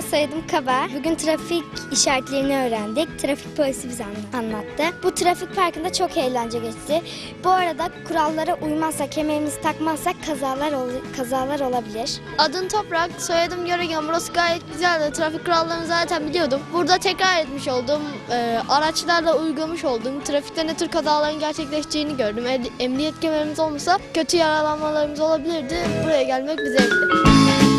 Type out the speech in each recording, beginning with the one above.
Merhaba. Bugün trafik işaretlerini öğrendik. Trafik polisi bize anla- anlattı. Bu trafik parkında çok eğlence geçti. Bu arada kurallara uymazsak, kemerimizi takmazsak kazalar ol- kazalar olabilir. Adın Toprak, soyadım Göregen. Burası gayet güzeldi. Trafik kurallarını zaten biliyordum. Burada tekrar etmiş oldum. Ee, araçlarla uygulamış oldum. Trafikte ne tür kazaların gerçekleşeceğini gördüm. Em- Emniyet kemerimiz olmasa kötü yaralanmalarımız olabilirdi. Buraya gelmek bir zevkti.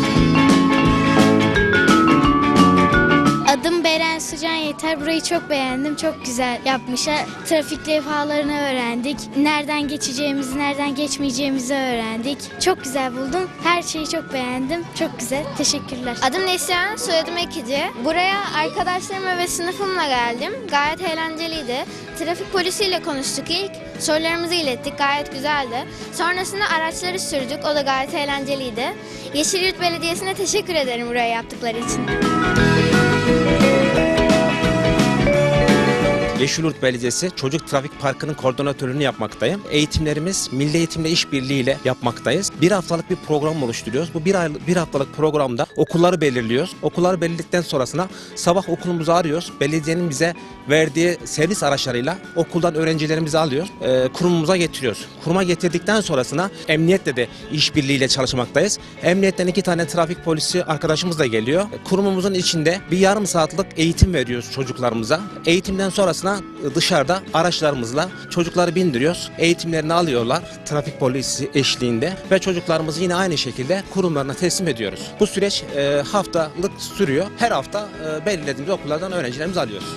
Sucan Yeter. Burayı çok beğendim. Çok güzel yapmışlar. Trafik levhalarını öğrendik. Nereden geçeceğimizi, nereden geçmeyeceğimizi öğrendik. Çok güzel buldum. Her şeyi çok beğendim. Çok güzel. Teşekkürler. Adım Neslihan, soyadım Ekici. Buraya arkadaşlarımla ve sınıfımla geldim. Gayet eğlenceliydi. Trafik polisiyle konuştuk ilk. Sorularımızı ilettik, gayet güzeldi. Sonrasında araçları sürdük, o da gayet eğlenceliydi. Yeşilyurt Belediyesi'ne teşekkür ederim buraya yaptıkları için. Yeşilyurt Belediyesi Çocuk Trafik Parkı'nın koordinatörlüğünü yapmaktayım. Eğitimlerimiz Milli Eğitim'le işbirliğiyle yapmaktayız. Bir haftalık bir program oluşturuyoruz. Bu bir, ay, bir haftalık programda okulları belirliyoruz. Okulları belirledikten sonrasına sabah okulumuzu arıyoruz. Belediyenin bize verdiği servis araçlarıyla okuldan öğrencilerimizi alıyoruz. e, kurumumuza getiriyoruz. Kuruma getirdikten sonrasına emniyetle de işbirliğiyle çalışmaktayız. Emniyetten iki tane trafik polisi arkadaşımız da geliyor. Kurumumuzun içinde bir yarım saatlik eğitim veriyoruz çocuklarımıza. Eğitimden sonrasına dışarıda araçlarımızla çocukları bindiriyoruz. Eğitimlerini alıyorlar trafik polisi eşliğinde ve çocuklarımızı yine aynı şekilde kurumlarına teslim ediyoruz. Bu süreç e, haftalık sürüyor. Her hafta e, belirlediğimiz okullardan öğrencilerimizi alıyoruz.